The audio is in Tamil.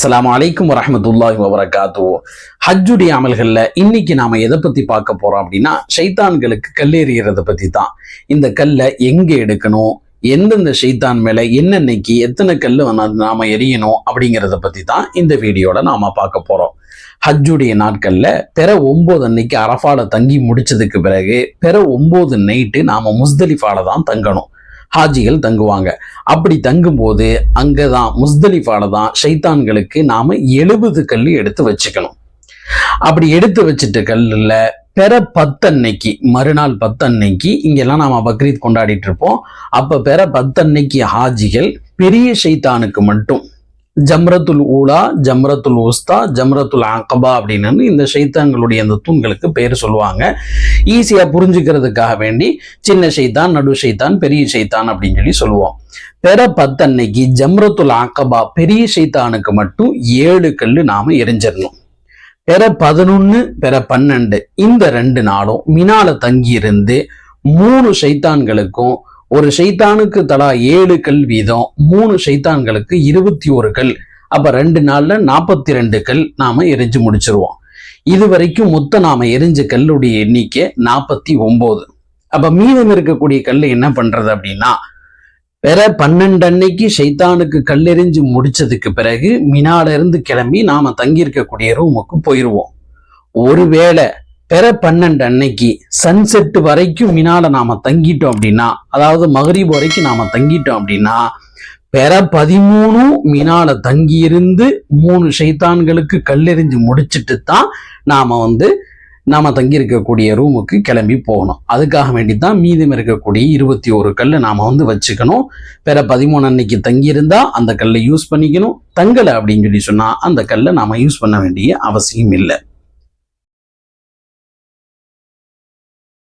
அஸ்லாம் அலைக்கும் வரஹ்மத்துல்லாஹி வபரகாத்து ஹஜ்ஜுடைய அமல்களில் இன்னைக்கு நாம எதை பத்தி பார்க்க போறோம் அப்படின்னா ஷைத்தான்களுக்கு கல்லெறிகிறத பத்தி தான். இந்த கல்லை எங்க எடுக்கணும்? எந்தெந்த ஷைத்தான் மேல என்னென்னைக்கு எத்தனை கல் வந்து நாம எரியணும் அப்படிங்கிறத பத்தி தான் இந்த வீடியோல நாம பார்க்க போறோம். ஹஜ்ஜுடைய நாட்கள்ல பிற ஒன்பது அன்னைக்கு அரஃபால தங்கி முடிச்சதுக்கு பிறகு பிற ஒன்பது நைட்டு நாம முஸ்தலிஃபால தான் தங்கணும். ஹாஜிகள் தங்குவாங்க. அப்படி தங்கும்போது அங்கதான் முஸ்தலிஃபால தான் ஷைத்தான்களுக்கு நாம எழுபது கல் எடுத்து வச்சுக்கணும். அப்படி எடுத்து வச்சுட்டு கல்லுல பெற பத்தன்னைக்கு மறுநாள் பத்தன்னைக்கு இங்கெல்லாம் நாம பக்ரீத் கொண்டாடிட்டு இருப்போம். அப்ப பெற பத்தன்னைக்கு ஹாஜிகள் பெரிய ஷைத்தானுக்கு மட்டும். ஜம்ரத்துல் ஊலா ஜம்ரத்துல் உஸ்தா ஜம்ரத்துல் ஆக்கபா அப்படின்னு இந்த ஷைத்தான்களுடைய அந்த தூண்களுக்கு பேர் சொல்லுவாங்க. ஈஸியா புரிஞ்சுக்கிறதுக்காக வேண்டி சின்ன ஷைத்தான் நடு ஷைத்தான் பெரிய ஷைத்தான் அப்படின்னு சொல்லி சொல்லுவோம். பெற பத்தன்னைக்கு ஜம்ரத்துல் ஆக்கபா பெரிய ஷைத்தானுக்கு மட்டும் ஏழு கல்லு நாம எரிஞ்சிடணும். பெற பதினொன்னு பெற பன்னெண்டு இந்த ரெண்டு நாளும் மினால தங்கியிருந்து மூணு ஷைத்தான்களுக்கும் ஒரு ஷைத்தானுக்கு தலா ஏழு கல் வீதம் மூணு ஷைத்தான்களுக்கு இருபத்தி ஒரு கல். அப்ப ரெண்டு நாள்ல நாற்பத்தி ரெண்டு கல் நாம எரிஞ்சு முடிச்சிருவோம். இது வரைக்கும் மொத்த நாம எரிஞ்ச கல்லுடைய எண்ணிக்கை நாற்பத்தி ஒன்பது அப்ப மீதம் இருக்கக்கூடிய கல் என்ன பண்றது அப்படின்னா வேற பன்னெண்டு அன்னைக்கு ஷைத்தானுக்கு கல்லெறிஞ்சு முடிச்சதுக்கு பிறகு மினால இருந்து கிளம்பி நாம தங்கி இருக்கக்கூடிய ரூமுக்கு போயிருவோம். ஒருவேளை பிற பன்னெண்டு அன்னைக்கு சன்செட் வரைக்கும் மினால நாம தங்கிட்டோம் அப்படின்னா அதாவது மகரீப் வரைக்கும் நாம தங்கிட்டோம் அப்படின்னா பெற பதிமூணும் மினால தங்கி இருந்து மூணு ஷைத்தான்களுக்கு கல்லெறிஞ்சு முடிச்சிட்டு தான் நாம வந்து நாம தங்கியிருக்கக்கூடிய ரூமுக்கு கிளம்பி போகணும். அதுக்காக வேண்டி தான் மீதம் இருக்கக்கூடிய இருபத்தி ஒரு கல்லை நாம வந்து வச்சுக்கணும். பிற பதிமூணு அன்னைக்கு தங்கியிருந்தா அந்த கல்லை யூஸ் பண்ணிக்கணும். தங்கலை அப்படின்னு சொல்லி சொன்னா அந்த கல்லை நாம யூஸ் பண்ண வேண்டிய அவசியம் இல்லை.